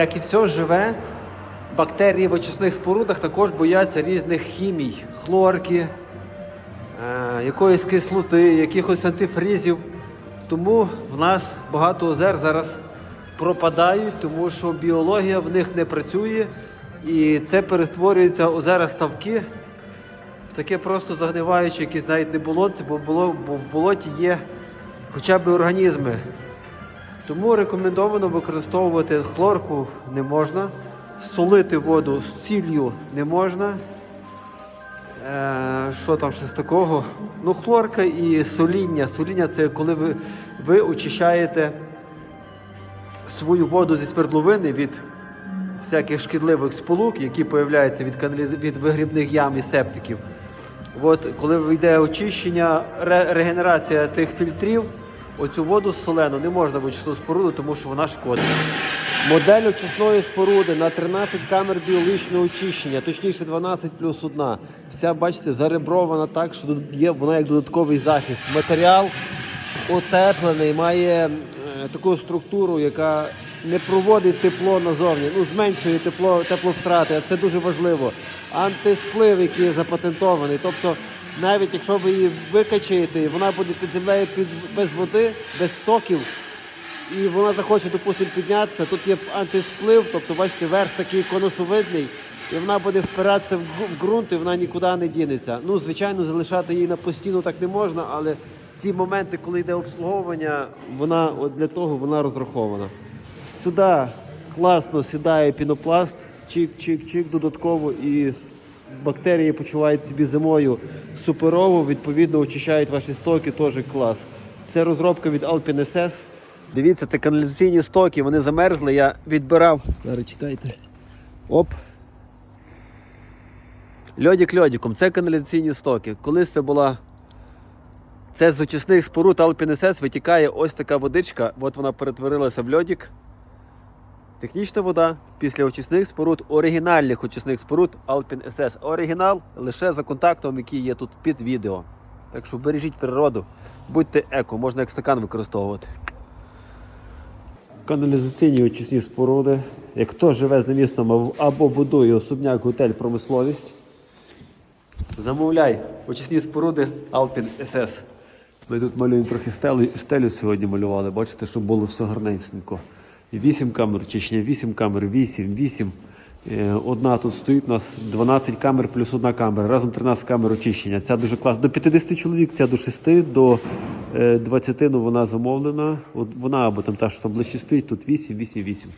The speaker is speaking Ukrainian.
Як і все живе, бактерії в очисних спорудах також бояться різних хімій, хлорки, е, якоїсь кислоти, якихось антифризів. Тому в нас багато озер зараз пропадають, тому що біологія в них не працює, і це перетворюється озера ставки в таке просто загниваюче, якесь навіть не болотце, бо, було, бо в болоті є хоча б організми. Тому рекомендовано використовувати хлорку не можна, солити воду з сіллю не можна. Е, що там ще з такого? Ну, хлорка і соління. Соління це коли ви, ви очищаєте свою воду зі свердловини від всяких шкідливих сполук, які появляються від, від вигрібних ям і септиків. От коли йде очищення, регенерація тих фільтрів, оцю воду солену не можна в очисну споруду, тому що вона шкодить. Модель очисної споруди на 13 камер біологічного очищення, точніше 12 плюс 1. Вся, бачите, заребрована так, що тут є вона як додатковий захист. Матеріал утеплений, має е, таку структуру, яка не проводить тепло назовні, ну зменшує тепло, тепловтрати, а це дуже важливо. Антисплив, який запатентований. Тобто, навіть якщо ви її викачаєте, вона буде під землею під, без води, без стоків, і вона захоче, допустимо, піднятися. Тут є антисплив, тобто, бачите, верх такий конусовидний, і вона буде впиратися в ґрунт, і вона нікуди не дінеться. Ну, звичайно, залишати її на постійно так не можна, але ті моменти, коли йде обслуговування, вона от для того вона розрахована. Сюди класно сідає пінопласт, чик-чик-чик додатково, і бактерії почувають собі зимою суперово, відповідно очищають ваші стоки, теж клас. Це розробка від Alpine. Дивіться, це каналізаційні стоки, вони замерзли, я відбирав. Зараз чекайте. Оп. Льодік льодіком, це каналізаційні стоки. Колись це була. Це з очисних споруд Alpine SS витікає ось така водичка, от вона перетворилася в льодік. Технічна вода після очисних споруд, оригінальних очисних споруд Alpine SS. Оригінал лише за контактом, який є тут під відео. Так що бережіть природу, будьте еко, можна як стакан використовувати. Каналізаційні очисні споруди. Як хто живе за містом або будує особняк, готель, промисловість, замовляй очисні споруди Alpine SS. Ми тут малюємо трохи стелю, стелю сьогодні малювали, бачите, щоб було все гарненько. Вісім камер Чечня, 8 камер, вісім, вісім. Е, Одна тут стоїть у нас 12 камер плюс одна камера. Разом 13 камер очищення. Ця дуже класна. До 50 чоловік, ця до 6, до е, 20 ну, вона замовлена. От вона або там та, що там ближче стоїть, тут 8, 8, 8.